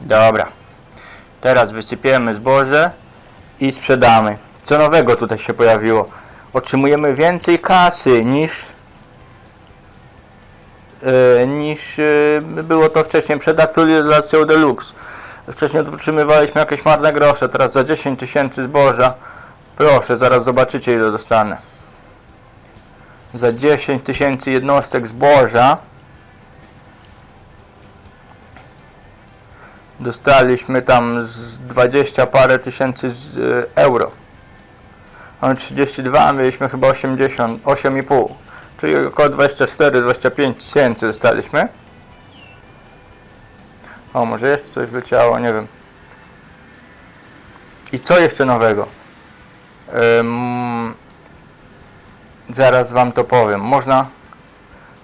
Dobra. Teraz wysypiemy zboże i sprzedamy. Co nowego tutaj się pojawiło? Otrzymujemy więcej kasy niż e, niż e, było to wcześniej przed aktualizacją Deluxe. Wcześniej otrzymywaliśmy jakieś marne grosze, teraz za 10 tysięcy zboża. Proszę, zaraz zobaczycie ile dostanę. Za 10 tysięcy jednostek zboża dostaliśmy tam z 20 parę tysięcy z, e, euro. Mamy 32, a mieliśmy chyba 80, 8,5. Czyli około 24-25 tysięcy dostaliśmy. O, może jeszcze coś wleciało, nie wiem. I co jeszcze nowego? Ym, zaraz wam to powiem. Można...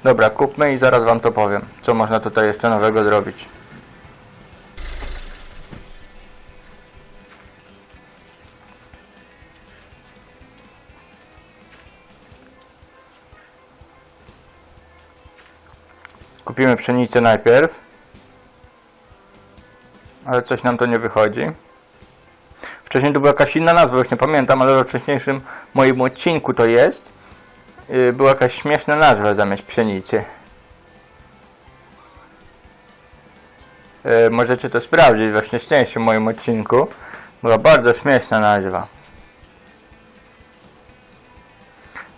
Dobra, kupmy i zaraz wam to powiem. Co można tutaj jeszcze nowego zrobić. Kupimy pszenicę najpierw. Ale coś nam to nie wychodzi. Wcześniej to była jakaś inna nazwa, już nie pamiętam, ale we wcześniejszym moim odcinku to jest. Yy, była jakaś śmieszna nazwa zamiast pszenicy. Możecie to sprawdzić we wcześniejszym moim odcinku. Była bardzo śmieszna nazwa.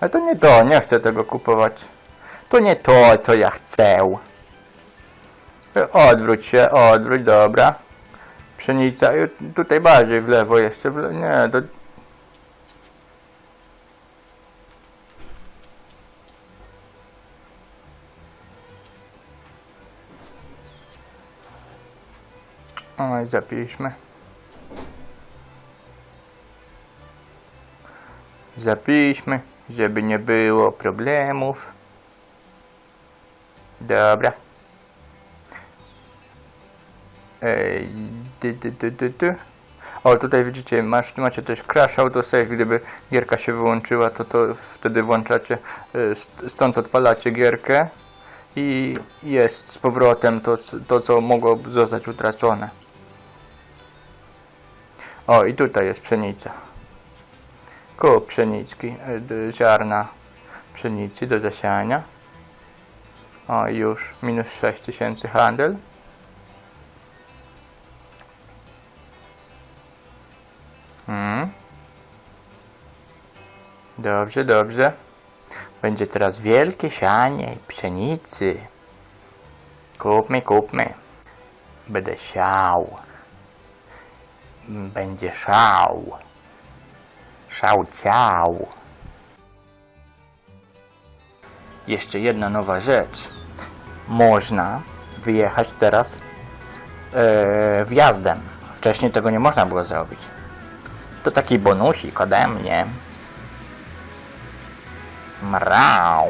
Ale to nie to, nie chcę tego kupować. To nie to, co ja chcę. Odwróć się, odwróć, dobra. Pszenica, i tutaj bardziej w lewo jeszcze, nie, to... Oj, zapiszmy. Zapiszmy, żeby nie było problemów. Dobra. Ej, dy, dy, dy, dy. O, tutaj widzicie, masz, macie też crash autosave, gdyby gierka się wyłączyła, to, to wtedy włączacie, st- stąd odpalacie gierkę i jest z powrotem to, to co mogło zostać utracone. O, i tutaj jest pszenica. Kup pszeniczki, d- ziarna pszenicy do zasiania. O, już minus 6000 handel. Hmm. Dobrze, dobrze. Będzie teraz wielkie sianie pszenicy. Kupmy, kupmy. Będę siał. Będzie szał. Szał ciał. Jeszcze jedna nowa rzecz. Można wyjechać teraz e, wjazdem. Wcześniej tego nie można było zrobić. To taki bonusik ode mnie. Mrał.